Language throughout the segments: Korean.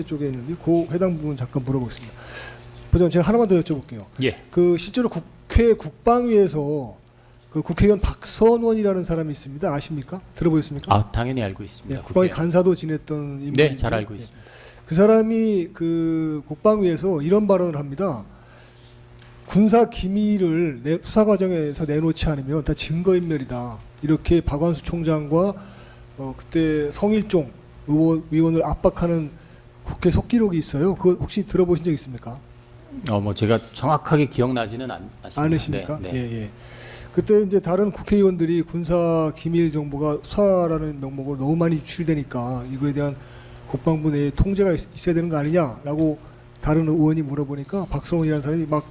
쪽에 있는데 그 해당 부분 잠깐 물어보겠습니다. 부장 제가 하나만 더 여쭤볼게요. 예. 그 실제로 국회 국방위에서 그 국회의원 박선원이라는 사람이 있습니다. 아십니까? 들어보셨습니까? 아 당연히 알고 네, 있습니다. 국방위 국회. 간사도 지냈던 인물인데 네, 잘 알고 있습니다. 그 사람이 그 국방위에서 이런 발언을 합니다. 군사 기밀을 내- 수사 과정에서 내놓지 않으면 다 증거 인멸이다. 이렇게 박완수 총장과 어, 그때 성일종 의원, 의원을 압박하는 국회 속기록이 있어요. 그거 혹시 들어보신 적 있습니까? 어 뭐 제가 정확하게 기억나지는 않. 않으십니까? 네, 네. 예, 예. 그때 이제 다른 국회의원들이 군사 기밀 정보가 수사라는 명목으로 너무 많이 유출되니까 이거에 대한 국방부 내에 통제가 있, 있어야 되는 거 아니냐라고 다른 의원이 물어보니까 박성원이라는 사람이 막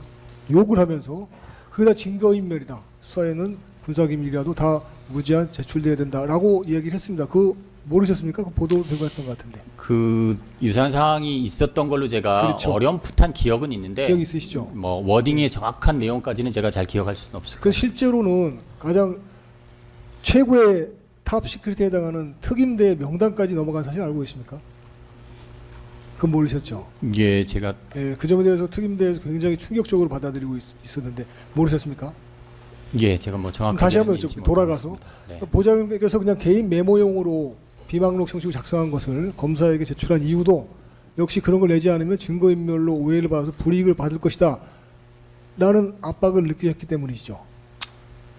욕을 하면서 그게 다 증거인멸이다. 수사에는 군사 기밀이라도 다 무제한 제출돼야 된다라고 이야기를 했습니다. 그 모르셨습니까? 그 보도 되고 했던 것 같은데 그 유사한 상황이 있었던 걸로 제가 그렇죠. 어렴풋한 기억은 있는데 기억 있으시죠? 뭐 워딩의 정확한 내용까지는 제가 잘 기억할 수는 없을 것그 실제로는 가장 최고의 탑 시크릿에 해당하는 특임대 명단까지 넘어간 사실 알고 계십니까? 그건 모르셨죠? 예, 제가 예, 그 점에 대해서 특임대에서 굉장히 충격적으로 받아들이고 있, 었는데 모르셨습니까? 예, 제가 뭐 정확하게 다시 한번 여쭤볼게요. 돌아가서. 네. 보좌관께서 그냥 개인 메모용으로 비망록 형식으로 작성한 것을 검사에게 제출한 이유도 역시 그런 걸 내지 않으면 증거인멸로 오해를 받아서 불이익을 받을 것이다. 라는 압박을 느끼셨기 때문이죠.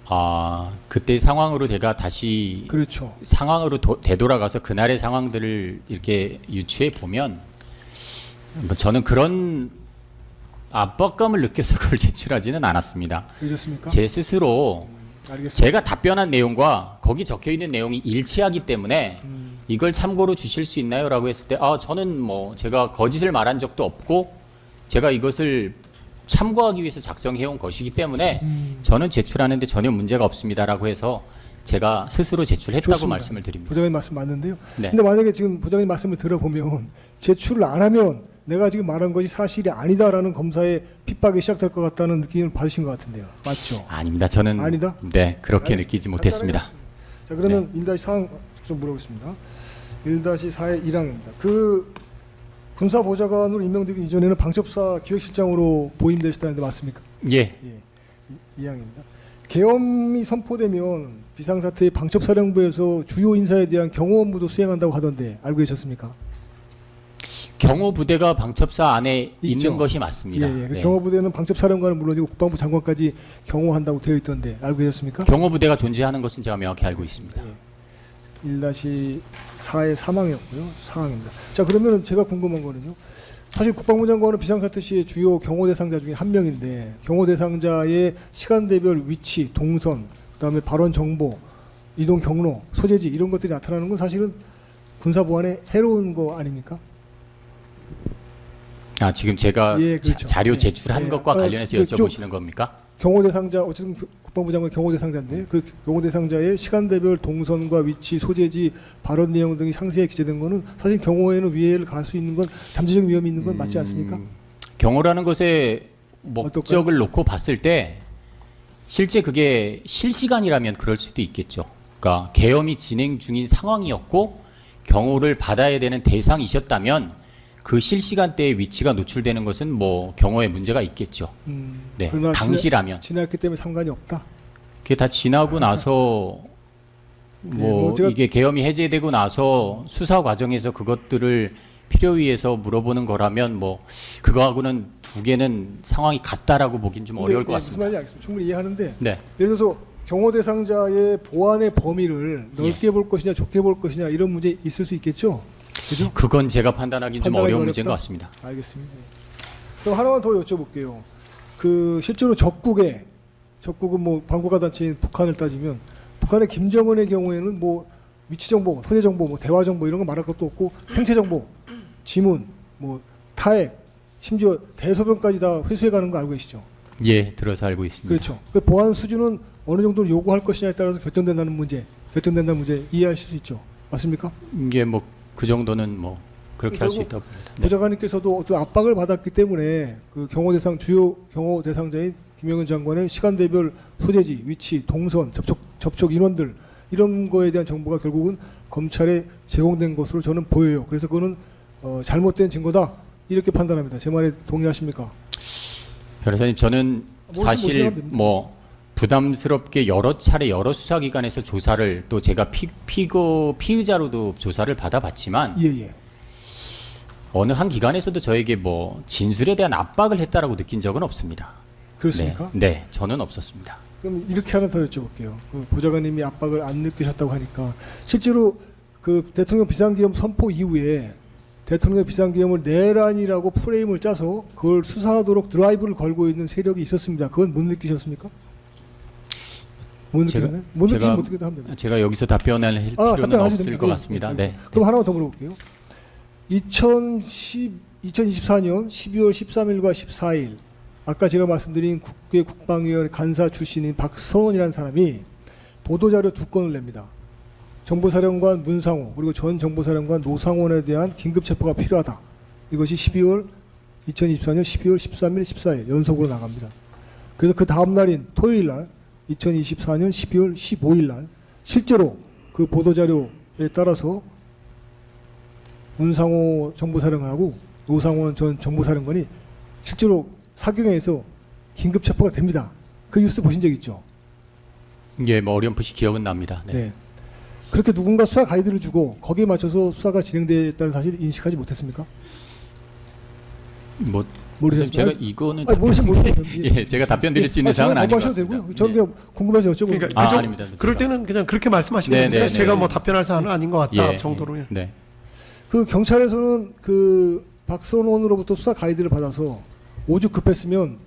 아 그때 상황으로 제가 다시 그렇죠. 상황으로 도- 되돌아가서 그날의 상황들을 이렇게 유추해 보면 뭐 저는 그런 압박감을 느껴서 그걸 제출하지는 않았습니다. 그러셨습니까? 제 스스로 알겠습니다. 제가 답변한 내용과 거기 적혀 있는 내용이 일치하기 때문에 음, 이걸 참고로 주실 수 있나요 라고 했을 때 아 저는 뭐 제가 거짓을 말한 적도 없고 제가 이것을 참고하기 위해서 작성해 온 것이기 때문에 음. 저는 제출하는데 전혀 문제가 없습니다라고 해서 제가 스스로 제출했다고 좋습니다. 말씀을 드립니다. 부장님 말씀 맞는데요. 네. 근데 만약에 지금 부장님 말씀을 들어보면 제출을 안 하면 내가 지금 말한 것이 사실이 아니다라는 검사의 핍박이 시작될 것 같다는 느낌을 받으신 것 같은데요. 맞죠? 아닙니다. 저는 아니다? 네 그렇게 알겠습니다. 느끼지 못했습니다. 자 그러면 1-4항 좀 물어보겠습니다. 1-4의 1항입니다. 그 군사보좌관으로 임명되기 이전에는 방첩사 기획실장으로 보임되셨다는데 맞습니까? 예, 예, 이- 이항입니다. 계엄이 선포되면 비상사태의 방첩사령부에서 주요 인사에 대한 경호 업무도 수행한다고 하던데 알고 계셨습니까? 경호 부대가 방첩사 안에 있죠. 있는 것이 맞습니다. 예, 예. 그 네. 경호 부대는 방첩사령관은 물론이고 국방부 장관까지 경호한다고 되어 있던데 알고 계셨습니까? 경호 부대가 존재하는 것은 제가 명확히 알고 있습니다. 1-4의 3항이었고요. 4항입니다. 자 그러면 제가 궁금한 거는요. 사실 국방부 장관은 비상사태 시의 주요 경호 대상자 중에 한 명인데 경호 대상자의 시간대별 위치, 동선, 그다음에 발언 정보, 이동 경로, 소재지 이런 것들이 나타나는 건 사실은 군사 보안에 해로운 거 아닙니까? 아 지금 제가 예, 그렇죠. 자, 료 예. 제출한 예. 것과 어, 관련해서 그 좀- 여쭤보시는 겁니까? 경호 대상자 어쨌든 그 국방부 장관 경호 대상자인데 그 경호 대상자의 시간대별 동선과 위치, 소재지, 발언 내용 등이 상세히 기재된 거는 사실 경호에는 위해를 가할 수 있는 건 잠재적 위험이 있는 건 맞지 않습니까? 음, 경호라는 것의 목적을 놓고 봤을 때 실제 그게 실시간이라면 그럴 수도 있겠죠. 그러니까 계엄이 진행 중인 상황이었고 경호를 받아야 되는 대상이셨다면 그 실시간대의 위치가 노출되는 것은 뭐 경호에 문제가 있겠죠. 음, 네, 그러나 당시라면 지나, 지났기 때문에 상관이 없다. 그게 다 지나고 나서 네, 뭐뭐 제가- 이게 계엄이 해제되고 나서 수사 과정에서 그것들을 필요 위해서 물어보는 거라면 뭐 그거하고는 두 개는 상황이 같다라고 보긴 좀 어려울 것 예, 같습니다. 무슨 말인지. 충분히 이해하는데 네. 예를 들어서 경호 대상자의 보안의 범위를 넓게 예. 볼 것이냐 좁게 볼 것이냐 이런 문제 있을 수 있겠죠. 그죠? 그건 제가 판단하기는 좀 어려운 어렵다? 문제인 것 같습니다. 알겠습니다. 그럼 하나만 더 여쭤볼게요. 그 실제로 적국에 적국은 뭐 방구가 단체인 북한을 따지면 북한의 김정은의 경우에는 뭐 위치 정보, 소재 정보, 뭐 대화 정보 이런 거 말할 것도 없고 생체 정보, 지문, 뭐 타액, 심지어 대소변까지 다 회수해 가는 거 알고 계시죠? 예, 들어서 알고 있습니다. 그렇죠. 그 보안 수준은 어느 정도 요구할 것이냐에 따라서 결정된다는 문제, 결정된다는 문제 이해하실 수 있죠. 맞습니까? 이게 뭐 그 정도는 뭐 그렇게 할 수 결국 있다고 봅니다. 네. 보좌관님께서도 어떤 압박을 받았기 때문에 그 경호 대상 주요 경호 대상자인 김영은 장관의 시간대별 소재지, 위치, 동선, 접촉 접촉 인원들 이런 거에 대한 정보가 결국은 검찰에 제공된 것으로 저는 보여요. 그래서 그거는 어, 잘못된 증거다 이렇게 판단합니다. 제 말에 동의하십니까? 변호사님 저는 뭐 사실 말씀하시면 됩니다. 뭐 부담스럽게 여러 차례 여러 수사기관에서 조사를 또 제가 피, 피고 피의자로도 조사를 받아봤지만 예 예. 어느 한 기관에서도 저에게 뭐 진술에 대한 압박을 했다라고 느낀 적은 없습니다. 그렇습니까? 네, 네, 저는 없었습니다. 그럼 이렇게 하나 더 여쭤볼게요. 그 보좌관님이 압박을 안 느끼셨다고 하니까 실제로 그 대통령 비상기업 선포 이후에 대통령 비상기업을 내란이라고 프레임을 짜서 그걸 수사하도록 드라이브를 걸고 있는 세력이 있었습니다. 그건 못 느끼셨습니까? 못 제가- 느끼셨나요? 못 제가- 느끼면 어떻게 하면 됩니다. 제가 여기서 답변을 할 아, 필요는 답변하셔도 없을 됩니다. 것 예, 같습니다. 예. 네. 그럼 하나만 더 물어볼게요. 2010, 2024년 12월 13일과 14일 아까 제가 말씀드린 국회 국방위원 간사 출신인 박성원이라는 사람이 보도자료 두 건을 냅니다. 정보사령관 문상호 그리고 전 정보사령관 노상원에 대한 긴급 체포가 필요하다. 이것이 12월 2024년 12월 13일, 14일 연속으로 나갑니다. 그래서 그 다음 날인 토요일 날 2024년 12월 15일 날 실제로 그 보도자료에 따라서 문상호 정보사령관하고 노상원 전 정보사령관이 실제로 사경에서 긴급 체포가 됩니다. 그 뉴스 보신 적 있죠? 예, 뭐 어렴풋이 기억은 납니다. 네. 네. 그렇게 누군가 수사 가이드를 주고 거기에 맞춰서 수사가 진행됐다는 사실 인식하지 못했습니까? 뭐 모르셨어요? 제가 이거는 아니, 답변- 모르세요. 예, 제가 답변 드릴 수 있는 아, 사항은 아닌 것 같습니다. 되고요. 저는 네. 그냥 궁금해서 여쭤보는 그러니까 거예요. 아, 그정- 아닙니다. 그럴 때는 그냥 그렇게 말씀하시면 네, 됩니다. 네, 제가 네. 뭐 답변할 사안은 아닌 것 같다 예, 정도로. 예. 네. 그 경찰에서는 그 박선원으로부터 수사 가이드를 받아서 오죽 급했으면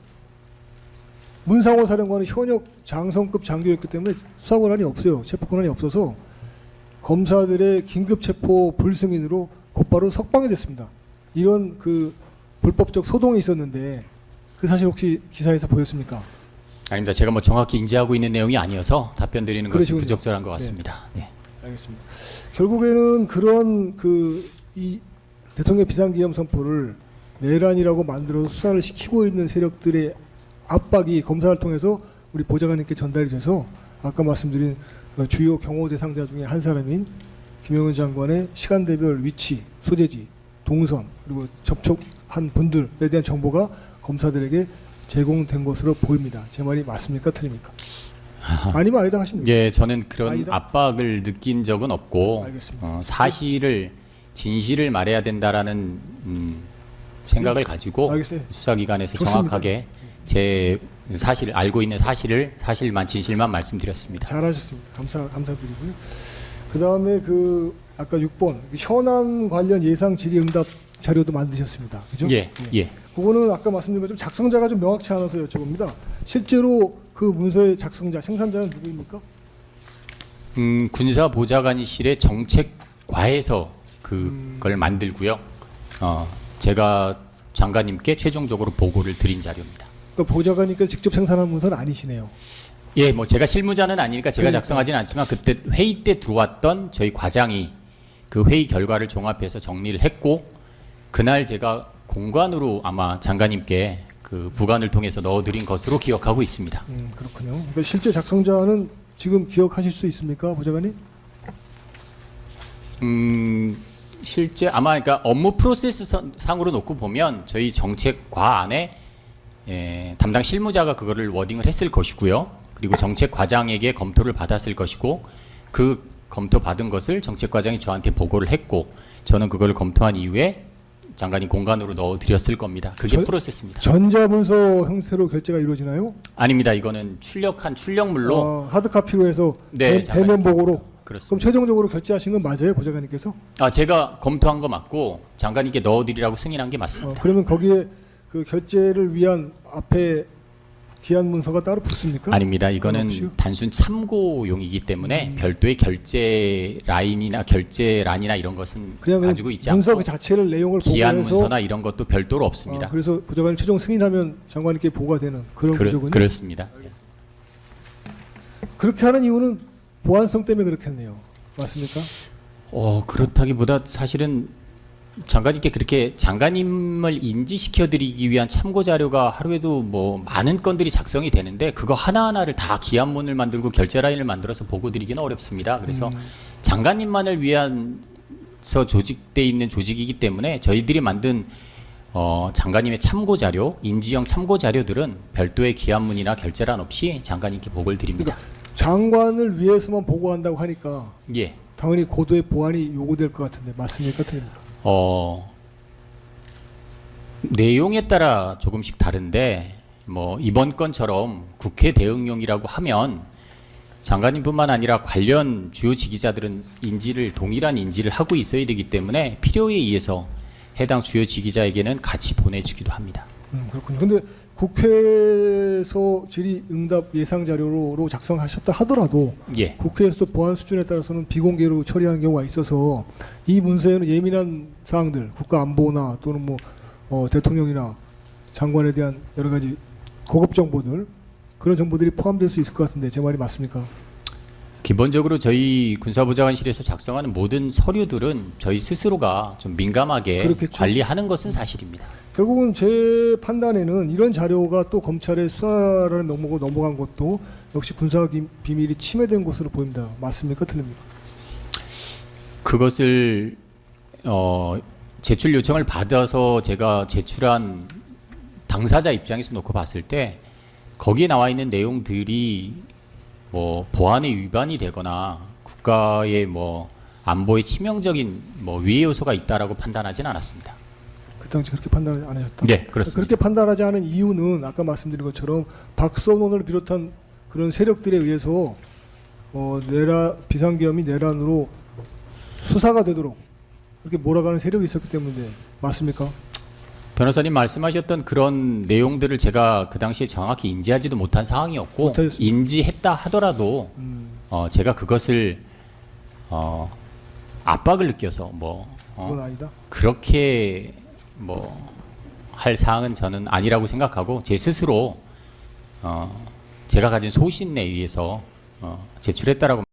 문상호 사령관은 현역 장성급 장교였기 때문에 수사 권한이 없어요. 체포 권한이 없어서 검사들의 긴급 체포 불승인으로 곧바로 석방이 됐습니다. 이런 그 불법적 소동이 있었는데 그 사실 혹시 기사에서 보였습니까? 아닙니다. 제가 뭐 정확히 인지하고 있는 내용이 아니어서 답변 드리는 것이 그러시군요. 부적절한 것 같습니다. 네. 알겠습니다. 결국에는 그런 그 이 대통령 비상기념 선포를 내란이라고 만들어 수사를 시키고 있는 세력들의 압박이 검사를 통해서 우리 보좌관님께 전달이 돼서 아까 말씀드린 어, 주요 경호 대상자 중에 한 사람인 김영은 장관의 시간대별 위치, 소재지, 동선 그리고 접촉 한 분들에 대한 정보가 검사들에게 제공된 것으로 보입니다. 제 말이 맞습니까? 틀립니까? 아니면 아니다 하십니까? 예, 저는 그런 아니다? 압박을 느낀 적은 없고. 어, 사실을 진실을 말해야 된다라는 음, 생각을 가지고 알겠습니다. 수사기관에서 좋습니다. 정확하게 제 사실 알고 있는 사실을 사실만 진실만 말씀드렸습니다. 잘하셨습니다. 감사 감사드리고요. 그 다음에 그 아까 6번 현안 관련 예상 질의 응답 자료도 만드셨습니다. 그죠? 예, 예. 그거는 아까 말씀드린 것처럼 작성자가 좀 명확치 않아서 여쭤봅니다. 실제로 그 문서의 작성자, 생산자는 누구입니까? 음, 군사 보좌관실의 정책과에서 음. 그걸 만들고요. 어, 제가 장관님께 최종적으로 보고를 드린 자료입니다. 그 보좌관님께서 직접 생산한 문서는 아니시네요. 예, 뭐 제가 실무자는 아니니까 제가 그러니까. 작성하지는 않지만 그때 회의 때 들어왔던 저희 과장이 그 회의 결과를 종합해서 정리를 했고 그날 제가 공관으로 아마 장관님께 그 부관을 통해서 넣어드린 것으로 기억하고 있습니다. 음, 그렇군요. 그러니까 실제 작성자는 지금 기억하실 수 있습니까, 보좌관님? 음, 실제 아마 그러니까 업무 프로세스 선- 상으로 놓고 보면 저희 정책과 안에 예, 담당 실무자가 그거를 워딩을 했을 것이고요. 그리고 정책 과장에게 검토를 받았을 것이고 그 검토 받은 것을 정책 과장이 저한테 보고를 했고 저는 그걸 검토한 이후에 장관이 공간으로 넣어 드렸을 겁니다. 그게 저- 프로세스입니다. 전자문서 형태로 결제가 이루어지나요? 아닙니다. 이거는 출력한 출력물로 어, 하드카피로 해서 네, 대, 장관님. 대면 보고로 그렇습니다. 그럼 최종적으로 결제하신 건 맞아요, 보좌관님께서? 아, 제가 검토한 거 맞고 장관님께 넣어 드리라고 승인한 게 어, 맞습니다. 그러면 거기에 그 결제를 위한 앞에 기한 문서가 따로 붙습니까? 아닙니다. 이거는 없이요? 단순 참고용이기 때문에 음. 별도의 결제 라인이나 결제란이나 이런 것은 그냥 그 가지고 있지 문서 않고 그 자체를 내용을 기한 보고해서 문서나 이런 것도 별도로 없습니다. 어, 그래서 보좌관님 최종 승인하면 장관님께 보고가 되는 그런 그렇- 구조군요. 그렇습니다. 그렇게 하는 이유는 보안성 때문에 그렇겠네요. 맞습니까? 어, 그렇다기보다 사실은 장관님께 그렇게 장관님을 인지시켜 드리기 위한 참고 자료가 하루에도 뭐 많은 건들이 작성이 되는데 그거 하나하나를 다 기한문을 만들고 결제 라인을 만들어서 보고 드리기는 어렵습니다. 그래서 음. 장관님만을 위한 관해서 조직돼 있는 조직이기 때문에 저희들이 만든 어, 장관님의 참고 자료, 인지형 참고 자료들은 별도의 기한문이나 결재란 없이 장관님께 보고를 드립니다. 장관을 위해서만 보고한다고 하니까 예. 당연히 고도의 보안이 요구될 것 같은데 맞습니까, 틀립니까? 어, 내용에 따라 조금씩 다른데 뭐 이번 건처럼 국회 대응용이라고 하면 장관님뿐만 아니라 관련 주요 지기자들은 인지를 동일한 인지를 하고 있어야 되기 때문에 필요에 의해서 해당 주요 지기자에게는 같이 보내주기도 합니다. 음, 그렇군요. 근데 국회에서 질의응답 예상 자료로 작성하셨다 하더라도 예. 국회에서도 보안 수준에 따라서는 비공개로 처리하는 경우가 있어서 이 문서에는 예민한 사항들, 국가 안보나 또는 뭐 어, 대통령이나 장관에 대한 여러 가지 고급 정보들 그런 정보들이 포함될 수 있을 것 같은데 제 말이 맞습니까? 기본적으로 저희 군사보좌관실에서 작성하는 모든 서류들은 저희 스스로가 좀 민감하게 그렇겠죠. 관리하는 것은 사실입니다. 결국은 제 판단에는 이런 자료가 또 검찰의 수사라는 명목으로 넘어간 것도 역시 군사 기- 비밀이 침해된 것으로 보입니다. 맞습니까? 틀립니까? 그것을 어, 제출 요청을 받아서 제가 제출한 당사자 입장에서 놓고 봤을 때 거기에 나와 있는 내용들이 뭐 보안에 위반이 되거나 국가의 뭐 안보에 치명적인 뭐 위해 요소가 있다라고 판단하진 않았습니다. 그 당시 그렇게 판단을 안 하셨다. 네, 그렇습니다. 그렇게 판단하지 않은 이유는 아까 말씀드린 것처럼 박선원을 비롯한 그런 세력들에 의해서 어, 내라 비상계엄이 내란으로 수사가 되도록 그렇게 몰아가는 세력이 있었기 때문에 맞습니까? 변호사님 말씀하셨던 그런 내용들을 제가 그 당시에 정확히 인지하지도 못한 상황이었고 못하셨습니다. 인지했다 하더라도 음, 어, 제가 그것을 어, 압박을 느껴서 뭐 어, 그건 아니다. 그렇게 뭐 할 사항은 저는 아니라고 생각하고 제 스스로 어 제가 가진 소신에 의해서 어 제출했다라고